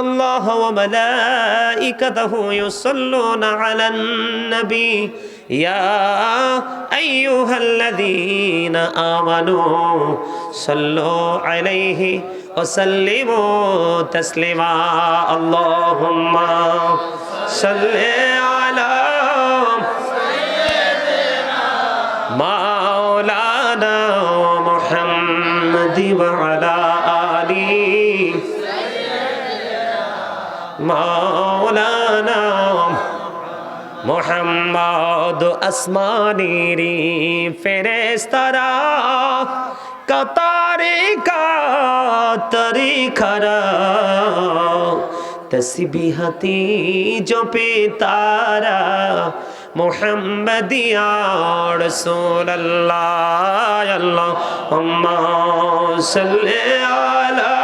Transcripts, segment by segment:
الله وملائكته يصلون على النبي. يا أيها الذين آمنوا صلوا عليه وسلموا تسليما. اللهم صل على مولانا محمد وعلى মাওলানা মোহাম্মদ আসমানিরি ফেরেস্তারা কতারে কাতারি খারা তসবিহতি জপে তারা মোহাম্মদিয়া রসুল্লাহ আল্লাহ সাল্লাল্লাহু আলা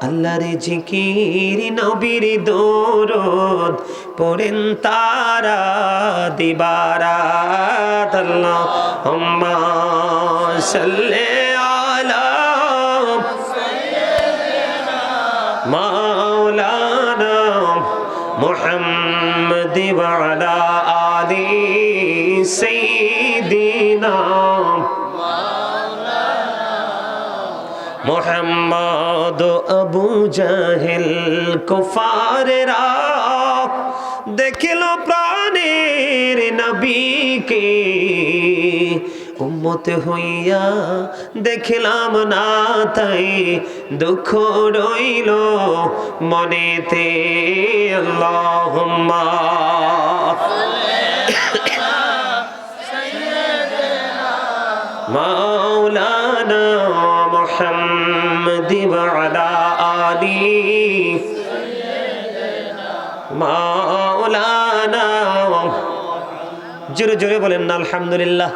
আল্লাহর জিকির নবীর দৌরদ পড়েন তারা দিবারা আল্লাহ আম্মা সাল্লে আলা মাওলানা মুহাম্মদ ওয়া মোহাম্মদ আবু জাহেল কুফারেরা দেখিল প্রাণের নবীকে। উম্মত হইয়া দেখিলাম না তাই দুঃখ রইল মনেতে। আল্লাহুম্মা। مولانا محمد وعلى آله مولانا জোরে জোরে বলেন না আলহামদুলিল্লাহ